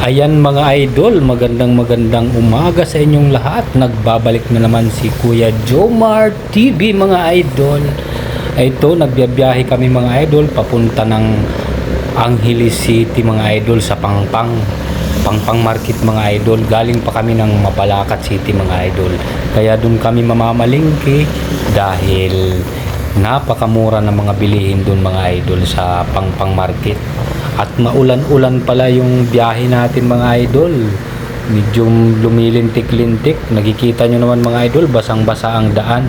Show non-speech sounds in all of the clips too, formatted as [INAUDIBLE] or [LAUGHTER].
Ayan mga idol, magandang magandang umaga sa inyong lahat. Nagbabalik na naman si Kuya Jomar TV mga idol. Ito, nagbiyabiyahe kami mga idol papunta ng Angeles City mga idol sa Pangpang. Pangpang Market mga idol. Galing pa kami ng Mabalacat City mga idol. Kaya doon kami mamamalingki dahil napakamura ng mga bilihin doon mga idol sa Pangpang Market. At maulan-ulan pala yung biyahe natin mga idol. Medyo lumilintik-lintik. Nakikita nyo naman mga idol, basang-basa ang daan.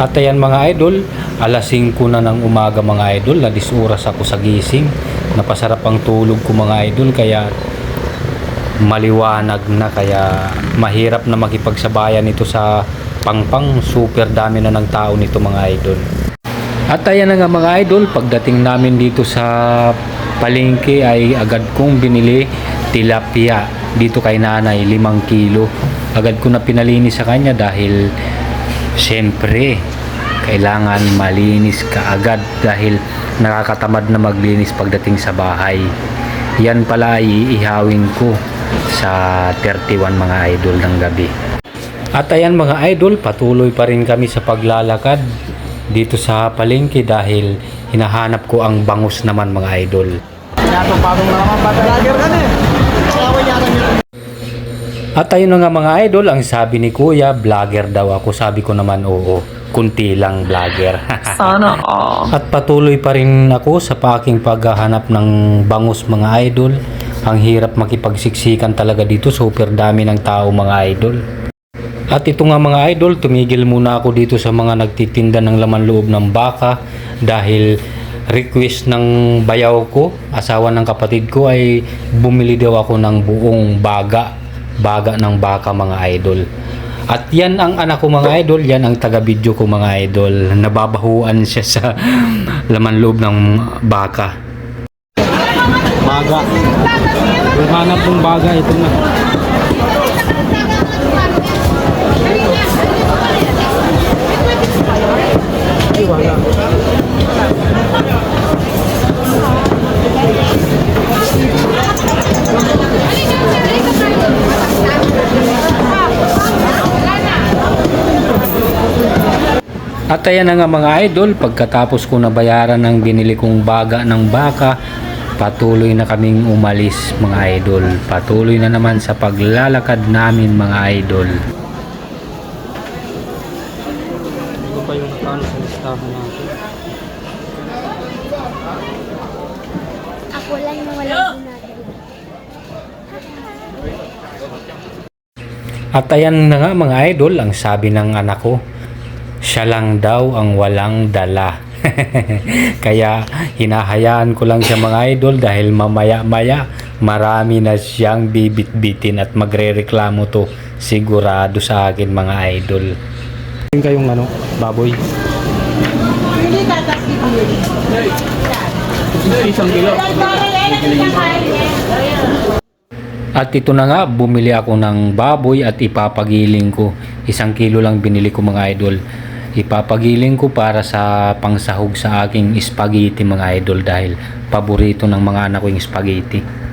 At ayan mga idol, alas 5 na ng umaga mga idol, na ako sa gising. Napasarap ang tulog ko mga idol, kaya maliwanag na kaya mahirap na makipagsabayan ito sa pangpang super dami na ng tao nito mga idol at ayan na nga mga idol pagdating namin dito sa palengke ay agad kong binili tilapia. Dito kay nanay 5 kilo. Agad ko na pinalinis sa kanya dahil syempre kailangan malinis ka agad dahil nakakatamad na maglinis pagdating sa bahay. Yan pala iihawin ko sa 31 mga idol ng gabi. At ayan mga idol, patuloy pa rin kami sa paglalakad dito sa palengke dahil hinahanap ko ang bangus naman mga idol. At ayun na nga mga idol, ang sabi ni Kuya, vlogger daw ako. Sabi ko naman oo, kunti lang vlogger. [LAUGHS] Sana all. At patuloy pa rin ako sa paking paghahanap ng bangus mga idol. Ang hirap makipagsiksikan talaga dito, super dami ng tao mga idol. At ito nga mga idol, tumigil muna ako dito sa mga nagtitinda ng laman loob ng baka dahil request ng bayaw ko, asawa ng kapatid ko ay bumili daw ako ng buong baga, baga ng baka mga idol. At yan ang anak ko mga idol, yan ang taga-video ko mga idol. Nababahuan siya sa [LAUGHS] laman loob ng baka. Baga. Kung hanap ng baga, ito na. Ay, wala. At ayan na nga mga idol, pagkatapos ko nabayaran ng binili kong baga ng baka, patuloy na kaming umalis mga idol. Patuloy na naman sa paglalakad namin mga idol. Ito pa yung nakano sa listahan natin. Ako lang yung walang ginagawa. At ayan na nga mga idol, ang sabi ng anak ko, siya lang daw ang walang dala. [LAUGHS] Kaya hinahayaan ko lang siya mga idol dahil mamaya-maya marami na siyang bibit-bitin at magre-reklamo to sigurado sa akin mga idol. Yung kayong ano, baboy. Isang kilo. At ito na nga, bumili ako ng baboy at ipapagiling ko. Isang kilo lang binili ko mga idol. Ipapagiling ko para sa pangsahog sa aking spaghetti mga idol dahil paborito ng mga anak ko yung spaghetti.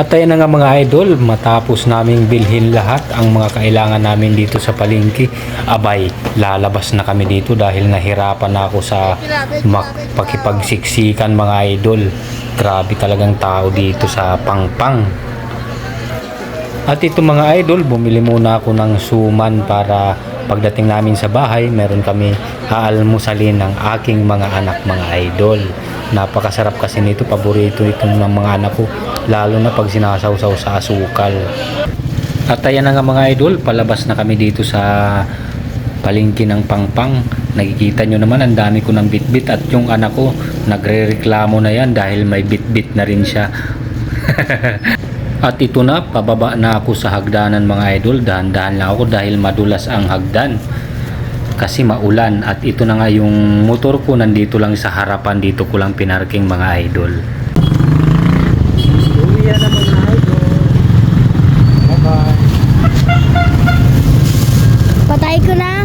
At ayan nga mga idol, matapos naming bilhin lahat ang mga kailangan namin dito sa palengke, abay, lalabas na kami dito dahil nahirapan na ako sa makipagsiksikan mga idol. Grabe talagang tao dito sa Pangpang. At ito mga idol, bumili muna ako ng suman para pagdating namin sa bahay, meron kami haalmusalin ng aking mga anak mga idol. Napakasarap kasi nito, paborito ito ng mga anak ko, lalo na pag sinasawsaw sa asukal. At ayan na nga mga idol, palabas na kami dito sa palingki ng pangpang. Nakikita nyo naman, ang dami ko ng bitbit at yung anak ko, nagre-reklamo na yan dahil may bitbit na rin siya. [LAUGHS] At ito na, pababa na ako sa hagdanan mga idol. Dahan-dahan lang ako dahil madulas ang hagdan. Kasi maulan. At ito na nga yung motor ko nandito lang sa harapan. Dito ko lang pinarking mga idol. Kaya naman na idol. Bye-bye. Patay ko na.